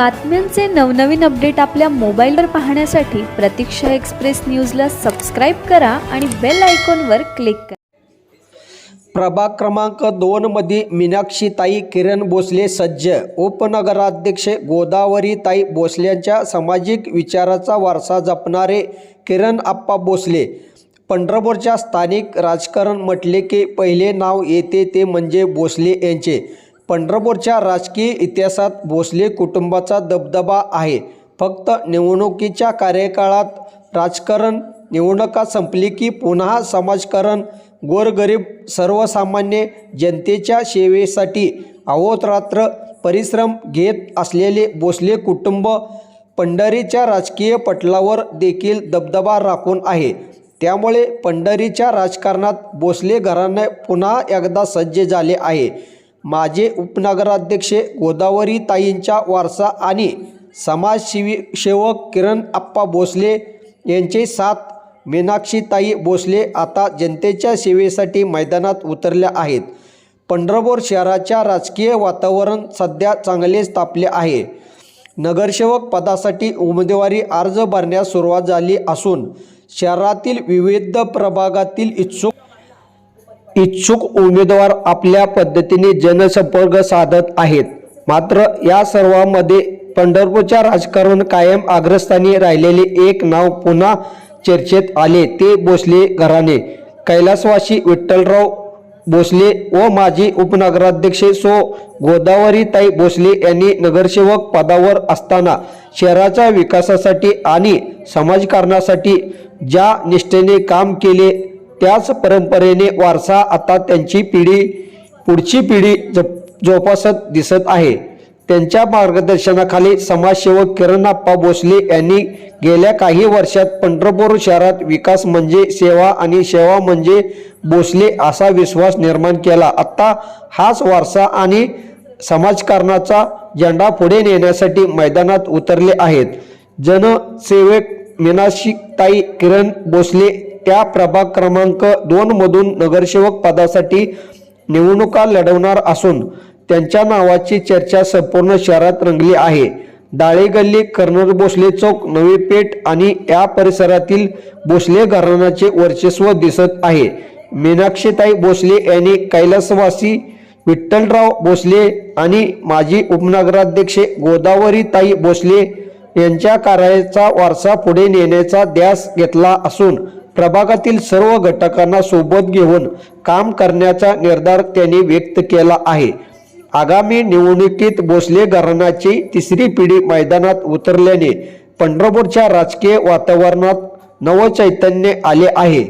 बातम्यांचे नवनवीन अपडेट आपल्या मोबाईलवर पाहण्यासाठी प्रतीक्षा एक्सप्रेस न्यूजला सबस्क्राईब करा आणि बेल आयकॉनवर क्लिक करा. प्रभाग क्रमांक दोनमध्ये मीनाक्षीताई किरण भोसले सज्ज उपनगराध्यक्ष गोदावरीताई भोसलेंच्या सामाजिक विचाराचा वारसा जपणारे किरण आप्पा भोसले. पंढरपूरच्या स्थानिक राजकारण म्हटले की पहिले नाव येते ते म्हणजे भोसले यांचे. पंढरपूरच्या राजकीय इतिहासात भोसले कुटुंबाचा दबदबा आहे. फक्त निवडणुकीच्या कार्यकाळात राजकारण निवडणुका संपली की पुन्हा समाजकारण गोरगरीब सर्वसामान्य जनतेच्या सेवेसाठी अहोतरात्र परिश्रम घेत असलेले भोसले कुटुंब पंढरीच्या राजकीय पटलावर देखील दबदबा राखून आहे. त्यामुळे पंढरीच्या राजकारणात भोसले घराणे पुन्हा एकदा सज्ज झाले आहे. माझे उपनगराध्यक्ष गोदावरीताईंचा वारसा आणि समाजसेवी सेवक किरण आप्पा भोसले यांचे साथ मीनाक्षीताई भोसले आता जनतेच्या सेवेसाठी मैदानात उतरल्या आहेत. पंढरपूर शहराच्या राजकीय वातावरण सध्या चांगलेच तापले आहे. नगरसेवक पदासाठी उमेदवारी अर्ज भरण्यास सुरुवात झाली असून शहरातील विविध प्रभागातील इच्छुक इच्छुक उमेदवार आपल्या पद्धतीने जनसंपर्क साधत आहेत. मात्र या सर्वांमध्ये पंढरपूरच्या राजकारण कायम अग्रस्थानी राहिलेले एक नाव पुन्हा चर्चेत आले ते भोसले घराणे. कैलासवासी विठ्ठलराव भोसले व माजी उपनगराध्यक्ष सो गोदावरीताई भोसले यांनी नगरसेवक पदावर असताना शहराच्या विकासासाठी आणि समाजकारणासाठी ज्या निष्ठेने काम केले त्याच परंपरेने वारसा आता त्यांची पिढी पुढची पिढी जप जोपासत दिसत आहे. त्यांच्या मार्गदर्शनाखाली समाजसेवक किरणप्पा भोसले यांनी गेल्या काही वर्षात पंढरपूर शहरात विकास म्हणजे सेवा आणि सेवा म्हणजे भोसले असा विश्वास निर्माण केला. आत्ता हाच वारसा आणि समाजकारणाचा झेंडा पुढे नेण्यासाठी मैदानात उतरले आहेत. जनसेवक मीनाशिकताई किरण भोसले त्या प्रभाग क्रमांक दोन मधून नगरसेवक पदासाठी निवडणुका लढवणार असून त्यांच्या नावाची चर्चा संपूर्ण शहरात रंगली आहे. दाळे गल्ली कर्नल भोसले चौक नवी पेठ आणि या परिसरातील भोसले घराण्याचे वर्चस्व दिसत आहे. मीनाक्षीताई भोसले यांनी कैलासवासी विठ्ठलराव भोसले आणि माजी उपनगराध्यक्ष गोदावरीताई भोसले यांच्या कार्याचा वारसा पुढे नेण्याचा ध्यास घेतला असून प्रभागातील सर्व घटकांना सोबत घेऊन काम करण्याचा निर्धार त्यांनी व्यक्त केला आहे. आगामी निवडणुकीत भोसले घराण्याची तिसरी पिढी मैदानात उतरल्याने पंढरपूरच्या राजकीय वातावरणात नवचैतन्य आले आहे.